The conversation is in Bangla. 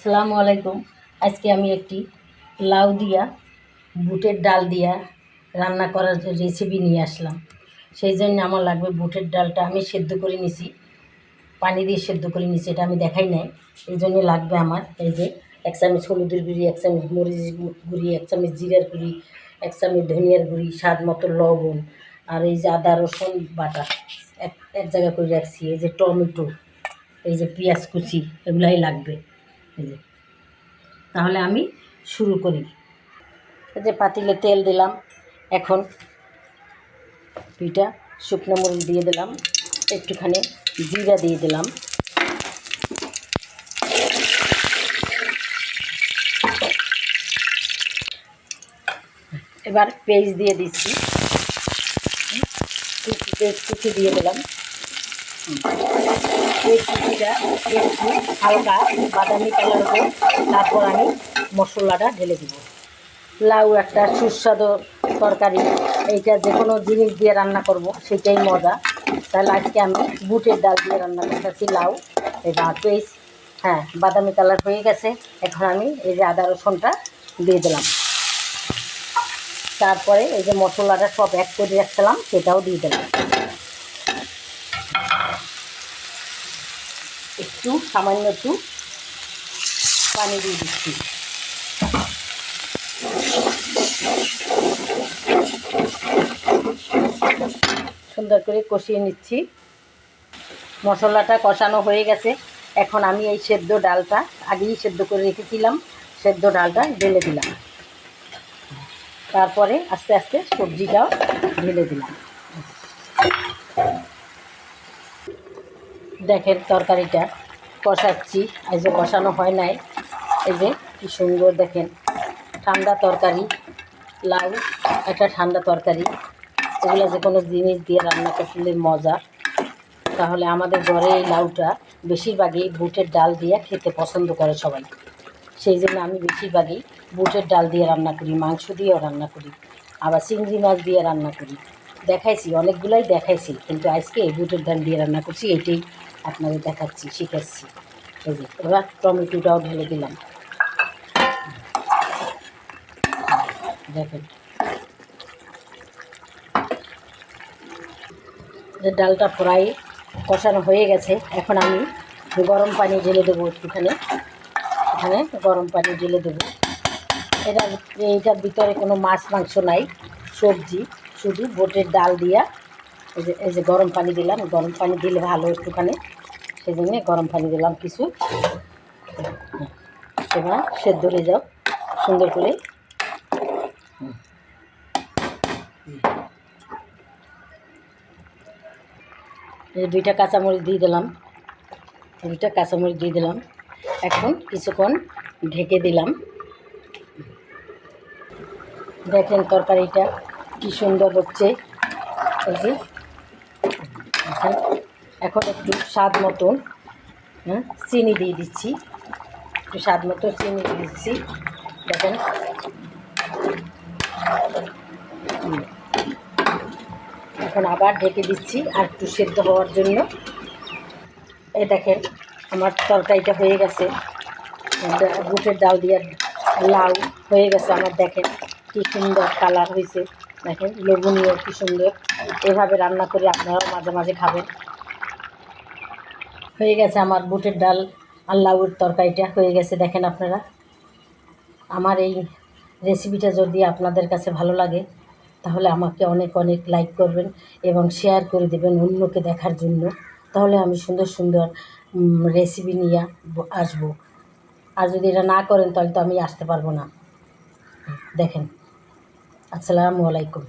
আসসালামু আলাইকুম। আজকে আমি একটি লাউ দিয়া, বুটের ডাল দিয়া রান্না করার রেসিপি নিয়ে আসলাম। সেই জন্য আমার লাগবে বুটের ডালটা আমি সেদ্ধ করে নিছি, পানি দিয়ে সেদ্ধ করে নিছি, এটা আমি দেখাই নাই। এই জন্য লাগবে আমার এই যে এক চামচ হলুদের গুঁড়ি, এক চামচ মরিচ গুঁড়ি, এক চামচ জিরার গুঁড়ি, এক চামচ ধনিয়ার গুঁড়ি, স্বাদ মতো লবণ আর এই যে আদা, রসুন বাটা এক এক জায়গা করে রাখছি। এই যে টমেটো, এই যে পেঁয়াজ কুচি, এগুলাই লাগবে। তাহলে আমি শুরু করি। যে পাতিলে তেল দিলাম, এখন পিঠা শুকনো মরিচ দিয়ে দিলাম, একটুখানি জিরা দিয়ে দিলাম। এবার পেস্ট দিয়ে দিচ্ছি। পেস্ট দিয়ে দিলাম। এই হালকা বাদামি কালার হবে। তারপর আমি মশলাটা ঢেলে দিব। লাউ একটা সুস্বাদু তরকারি। এইটা যে কোনো জিনিস দিয়ে রান্না করব, সেটাই মজা। তাহলে আজকে আমি বুটের ডাল দিয়ে রান্না করতেছি লাউ। এবার পেস্ট হ্যাঁ বাদামি কালার হয়ে গেছে। এখন আমি এই যে আদা রসুনটা দিয়ে দিলাম। তারপরে এই যে মশলাটা সব এক করে রাখছিলাম, সেটাও দিয়ে দিলাম। একটু, সামান্য একটু পানি দিয়ে দিচ্ছি। সুন্দর করে কষিয়ে নিচ্ছি। মশলাটা কষানো হয়ে গেছে। এখন আমি এই সেদ্ধ ডালটা আগেই সেদ্ধ করে রেখেছিলাম। সেদ্ধ ডালটা ঢেলে দিলাম। তারপরে আস্তে আস্তে সবজিটাও ঢেলে দিলাম। দেখেন তরকারিটা কষাচ্ছি। এই যে কষানো হয় নাই। এই যে কি সুন্দর দেখেন। ঠান্ডা তরকারি, লাউ, একটা ঠান্ডা তরকারি। এগুলো যে কোনো জিনিস দিয়ে রান্না করলে মজা। তাহলে আমাদের ঘরে এই লাউটা বেশিরভাগই বুটের ডাল দিয়ে খেতে পছন্দ করে সবাই। সেই জন্য আমি বেশিরভাগই বুটের ডাল দিয়ে রান্না করি, মাংস দিয়েও রান্না করি, আবার চিংড়ি মাছ দিয়ে রান্না করি। দেখাইছি, অনেকগুলাই দেখাইছি, কিন্তু আজকে বুটের ডাল দিয়ে রান্না করছি এইটাই আপনাদের দেখাচ্ছি, শিখাচ্ছি। এই যে, এবার টমেটোটাও ঢেলে দিলাম। দেখেন। যে ডালটা প্রায় কষানো হয়ে গেছে, এখন আমি গরম পানি ঢেলে দেবো একটুখানি। এখানে গরম পানি ঢেলে দেবো। এটা, এইটার ভিতরে কোনো মাছ মাংস নাই, সবজি। শুধু বোটের ডাল দিয়া এই যে এই যে গরম পানি দিলাম, গরম পানি দিলে ভালো একটুখানি। সেই জন্যে গরম পানি দিলাম কিছু। এবার সেদ্ধ হয়ে যাও সুন্দর করে। এই দুইটা কাঁচামরিচ দিয়ে দিলাম। দুইটা কাঁচামরিচ দিয়ে দিলাম। এখন কিছুক্ষণ ঢেকে দিলাম। দেখেন তরকারিটা কি সুন্দর হচ্ছে। এই যে এখন এখন একটু স্বাদ মতন হ্যাঁ চিনি দিয়ে দিচ্ছি। একটু স্বাদ মতো চিনি দিয়ে দিচ্ছি। দেখেন। এখন আবার ঢেকে দিচ্ছি আর একটু সেদ্ধ হওয়ার জন্য। এই দেখেন, আমার তরকারিটা হয়ে গেছে। বুটের ডাল দিয়ে লাউ হয়ে গেছে আমার, দেখেন। কি সুন্দর কালার হয়েছে। দেখেন, লোভনীয়, কি সুন্দর। এভাবে রান্না করে, আপনারাও মাঝে মাঝে খাবেন। হয়ে গেছে আমার বুটের ডাল আর লাউয়ের তরকারিটা, হয়ে গেছে দেখেন আপনারা। আমার এই রেসিপিটা যদি আপনাদের কাছে ভালো লাগে, তাহলে আমাকে অনেক অনেক লাইক করবেন এবং শেয়ার করে দেবেন অন্যকে দেখার জন্য। তাহলে আমি সুন্দর সুন্দর রেসিপি নিয়ে আসব। আর যদি এটা না করেন, তাহলে তো আমি আসতে পারব না। দেখেন, আসসালামু আলাইকুম।